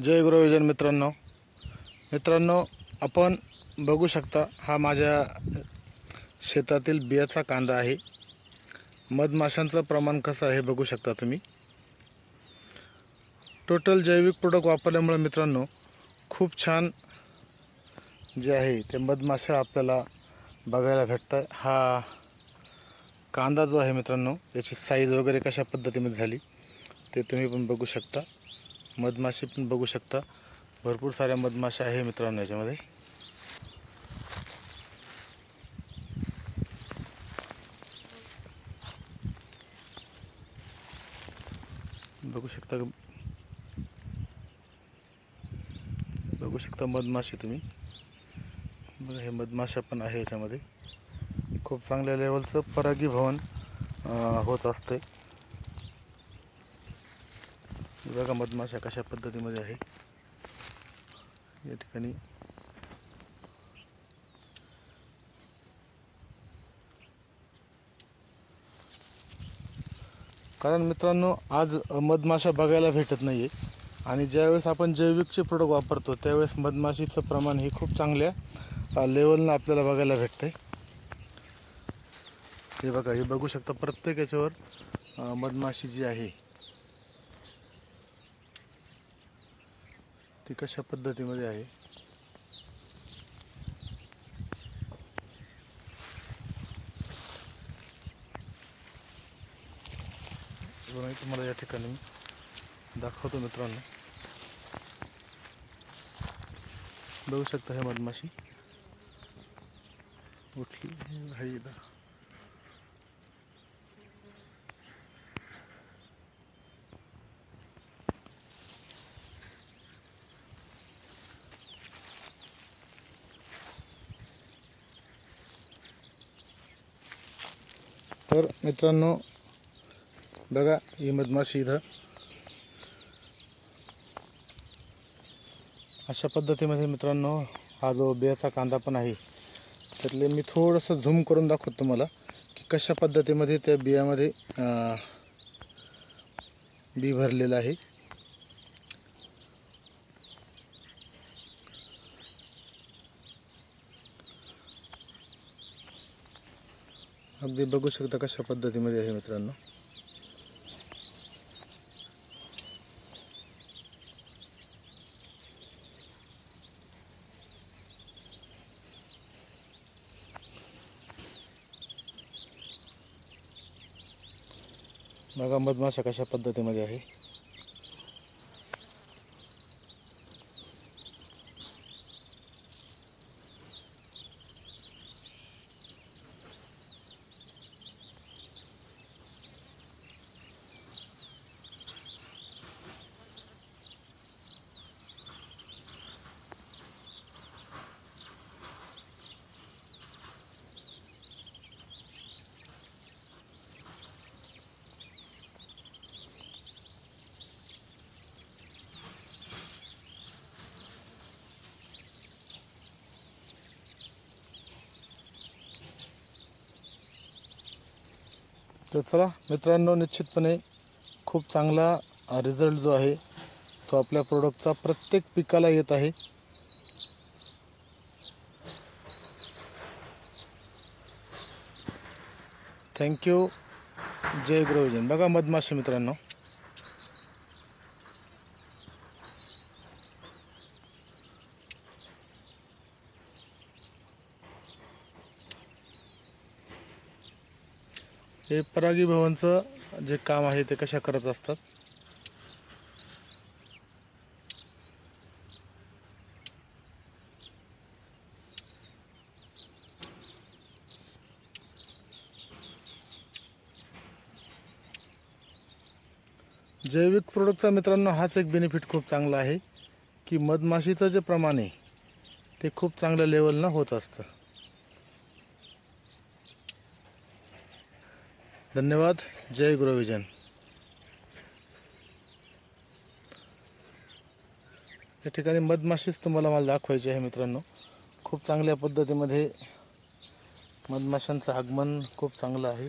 जय गुरुविजन मित्रांनो. मित्रांनो आपण बघू शकता हा माझ्या शेतातील बियाचा कांदा आहे. मधमाशांचं प्रमाण कसं आहे बघू शकता तुम्ही. टोटल जैविक प्रोडक्ट वापरल्यामुळे मित्रांनो खूप छान जे आहे ते मधमाशा आपल्याला बघायला भेटतं हा कांदा जो आहे मित्रांनो याची साईज वगैरे कशा पद्धतीमध्ये झाली ते तुम्ही पण बघू शकता. मधमाशी पण बघू शकता. भरपूर साऱ्या मधमाशा आहे मित्रांनो याच्यामध्ये. बघू शकता बघू शकता मधमाशी तुम्ही. बघा हे मधमाशा पण आहे याच्यामध्ये. खूप चांगल्या लेवलचं परागीभवन होत असते बघा मधमाशा कशा पद्धतीमध्ये आहे. या ठिकाणी. कारण मित्रांनो आज मधमाशा बघायला भेटत नाही आहे आणि ज्यावेळेस आपण जैविकचे प्रोडक्ट वापरतो त्यावेळेस मधमाशीचं प्रमाण हे खूप चांगल्या लेवलनं आपल्याला बघायला भेटतं आहे हे बघा हे बघू शकता प्रत्येक याच्यावर मधमाशी जी आहे ती कशा पद्धतीमध्ये आहे? तुम्हाला या ठिकाणी मी दाखवतो मित्रांनो. बघू शकता हे मधमाशी. उठली तर मित्रांनो बघा ही मधमाशी इथं. अशा पद्धतीमध्ये मित्रांनो हा जो बियाचा कांदा पण आहे त्यातले मी थोडंसं झूम करून दाखवतो तुम्हाला की कशा पद्धतीमध्ये त्या बियामध्ये बी भरलेलं आहे. अगदी बघू शकता कशा पद्धतीमध्ये आहे मित्रांनो. बघा मधमाशा कशा पद्धतीमध्ये आहे. तर चला मित्रांनो निश्चितपणे खूप चांगला रिझल्ट जो आहे तो आपल्या प्रोडक्टचा प्रत्येक पिकाला येत आहे. थँक्यू जय गुरुविजन बघा मधमाशी मित्रांनो. हे परागीभवनचं जे काम आहे ते कशा करत असतात? जैविक प्रोडक्टचा मित्रांनो हाच एक बेनिफिट खूप चांगला आहे की मधमाशीचं जे प्रमाण आहे ते खूप चांगल्या लेवलनं होत असतं. धन्यवाद. जय गुरुविजन या ठिकाणी मधमाशीच तुम्हाला मला दाखवायची आहे मित्रांनो. खूप चांगल्या पद्धतीमध्ये मधमाशांचं आगमन खूप चांगलं आहे.